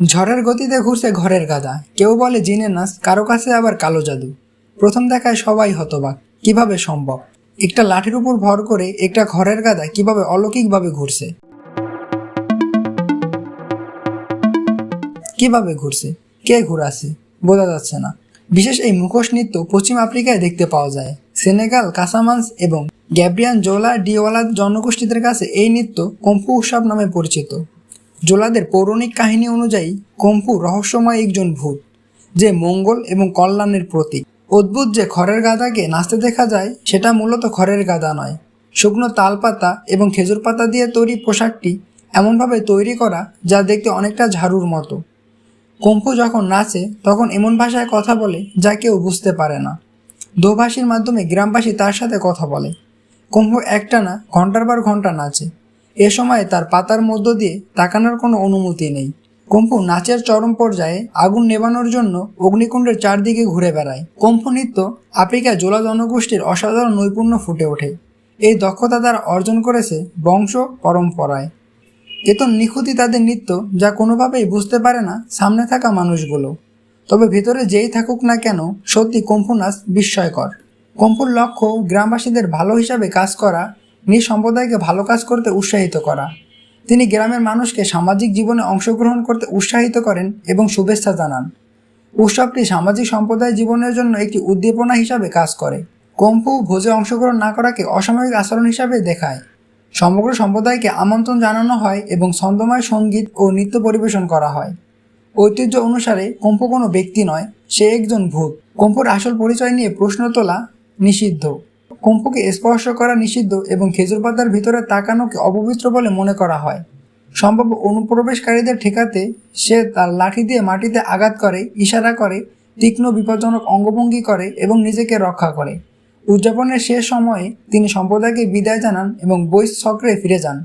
ঝড়ের গতিতে ঘুরছে ঘরের গাদা। কেউ বলে জিনে নাচ কারও কাছে আবার কালো জাদু। প্রথম দেখায় সবাই হতবাক। কীভাবে সম্ভব? একটা লাঠির উপর ভর করে একটা ঘরের গাদা কীভাবে অলৌকিকভাবে ঘুরছে? কীভাবে ঘুরছে? কে ঘুরাছে বোঝা যাচ্ছে না। বিশেষ এই মুখোশ নৃত্য পশ্চিম আফ্রিকায় দেখতে পাওয়া যায়। সেনেগাল, কাসামান্স এবং গ্যাব্রিয়ান জোলা ডিওয়ালা জনগোষ্ঠীদের কাছে এই নৃত্য কম্পু উৎসব নামে পরিচিত। জোলাদের পৌরাণিক কাহিনী অনুযায়ী কম্পু রহস্যময় একজন ভূত, যে মঙ্গল এবং কল্যাণের প্রতীক। অদ্ভুত যে খড়ের গাদাকে নাচতে দেখা যায়, সেটা মূলত খড়ের গাদা নয়। শুকনো তালপাতা এবং খেজুর পাতা দিয়ে তৈরি পোশাকটি এমনভাবে তৈরি করা যা দেখতে অনেকটা ঝাড়ুর মতো। কম্পু যখন নাচে, তখন এমন ভাষায় কথা বলে যা কেউ বুঝতে পারে না। দোভাষীর মাধ্যমে গ্রামবাসী তার সাথে কথা বলে। কম্পু একটানা ঘণ্টার পর ঘণ্টা নাচে। এ সময় তার পাতার মধ্য দিয়ে তাকানোর কোনো অনুমতি নেই। কম্পু নাচের চরম পর্যায়ে আগুন নেবানোর জন্য অগ্নিকুণ্ডের চারদিকে ঘুরে বেড়ায়। কম্পু নৃত্য আফ্রিকায় জোলা জনগোষ্ঠীর অসাধারণ নৈপুণ্য ফুটে ওঠে। এই দক্ষতা তারা অর্জন করেছে বংশ পরম্পরায়। এত নিখুঁতি তাদের নৃত্য যা কোনোভাবেই বুঝতে পারে না সামনে থাকা মানুষগুলো। তবে ভেতরে যেই থাকুক না কেন, সত্যি কম্পু নাচ বিস্ময়কর। কম্পুর লক্ষ্য গ্রামবাসীদের ভালো হিসাবে কাজ করা নিজ সম্প্রদায়কে ভালো কাজ করতে উৎসাহিত করা। তিনি গ্রামের মানুষকে সামাজিক জীবনে অংশগ্রহণ করতে উৎসাহিত করেন এবং শুভেচ্ছা জানান। উৎসবটি সামাজিক সম্প্রদায় জীবনের জন্য একটি উদ্দীপনা হিসাবে কাজ করে। কম্পু ভোজে অংশগ্রহণ না করাকে অসাময়িক আচরণ হিসাবে দেখায়। সমগ্র সম্প্রদায়কে আমন্ত্রণ জানানো হয় এবং ছন্দময় সংগীত ও নৃত্য পরিবেশন করা হয়। ঐতিহ্য অনুসারে কম্পু কোনো ব্যক্তি নয়, সে একজন ভূত। কম্পুর আসল পরিচয় নিয়ে প্রশ্ন তোলা নিষিদ্ধ। কম্পুকে স্পর্শ করা নিষিদ্ধ এবং খেজুর পাতার ভিতরে তাকানোকে অপবিত্র বলে মনে করা হয়। সম্ভাব্য অনুপ্রবেশকারীদের ঠেকাতে সে তার লাঠি দিয়ে মাটিতে আঘাত করে, ইশারা করে, তীক্ষ্ণ বিপজ্জনক অঙ্গভঙ্গি করে এবং নিজেকে রক্ষা করে। উদযাপনের শেষ সময়ে তিনি সম্প্রদায়কে বিদায় জানান এবং বৈশ চক্রে ফিরে যান।